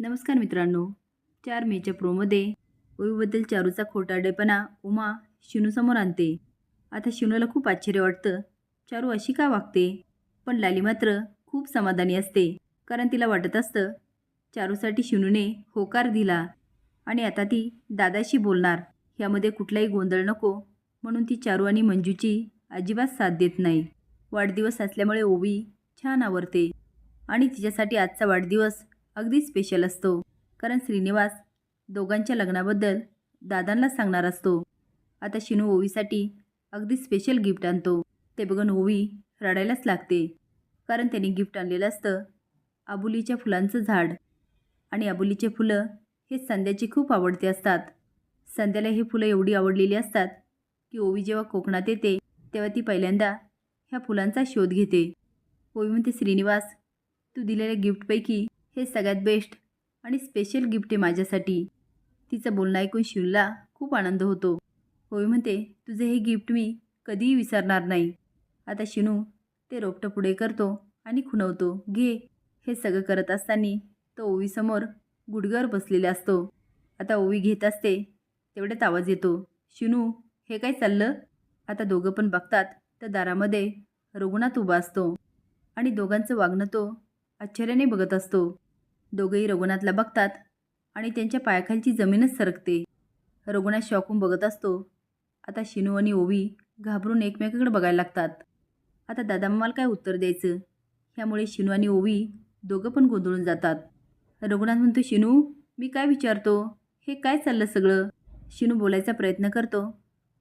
नमस्कार मित्रांनो चार मेच्या प्रोमध्ये ओवीबद्दल चारूचा खोटारडेपणा उमा शिनूसमोर आणते. आता शिनूला खूप आश्चर्य वाटतं चारू अशी का वागते? पण लाली मात्र खूप समाधानी असते कारण तिला वाटत असतं चारूसाठी शिनूने होकार दिला आणि आता ती दादाशी बोलणार यामध्ये कुठलाही गोंधळ नको म्हणून ती चारू आणि मंजूची अजिबात साथ देत नाही. वाढदिवस असल्यामुळे ओवी छान आवडते आणि तिच्यासाठी आजचा वाढदिवस अगदी स्पेशल असतो. कारण श्रीनिवास दोघांच्या लग्नाबद्दल दादांना सांगणार असतो. आता शिनू ओवीसाठी अगदी स्पेशल गिफ्ट आणतो. ते बघून ओवी रडायलाच लागते. कारण त्यांनी गिफ्ट आणलेलं असतं आबुलीच्या फुलांचं झाड. आणि आबुलीचे फुलं हे संध्याची खूप आवडते असतात. संध्याला ही फुलं एवढी आवडलेली असतात की ओवी जेव्हा कोकणात येते तेव्हा ती पहिल्यांदा ह्या फुलांचा शोध घेते. ओवी म्हणते श्रीनिवास तू दिलेल्या गिफ्टपैकी हे सगळ्यात बेस्ट आणि स्पेशल गिफ्ट आहे माझ्यासाठी. तिचं बोलणं ऐकून शिवला खूप आनंद होतो. ओवी म्हणते तुझे हे गिफ्ट मी कधीही विसरणार नाही. आता शिनू ते रोपटं पुढे करतो आणि खुणवतो घे. हे सगळं करत असताना तो ओवीसमोर गुडघ्यावर बसलेला असतो. आता ओवी घेत असते तेवढ्यात आवाज येतो शिनू हे काय चाललं? आता दोघं पण बघतात तर दारामध्ये रघुनाथ उभा असतो आणि दोघांचं वागणं तो आश्चर्याने बघत असतो. दोघंही रघुनाथला बघतात आणि त्यांच्या पायाखालची जमीनच सरकते. रघुनाथ शॉकून बघत असतो. आता शिनू आणि ओवी घाबरून एकमेकाकडे बघायला लागतात. आता दादा मला काय उत्तर द्यायचं? ह्यामुळे शिनू आणि ओवी दोघं पण गोंधळून जातात. रघुनाथ म्हणतो शिनू मी काय विचारतो? हे काय चाललं सगळं? शिनू बोलायचा प्रयत्न करतो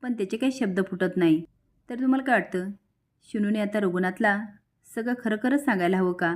पण त्याचे काही शब्द फुटत नाही. तर तुम्हाला काय वाटतं? शिनूने आता रघुनाथला सगळं खरं खरंच सांगायला हवं का?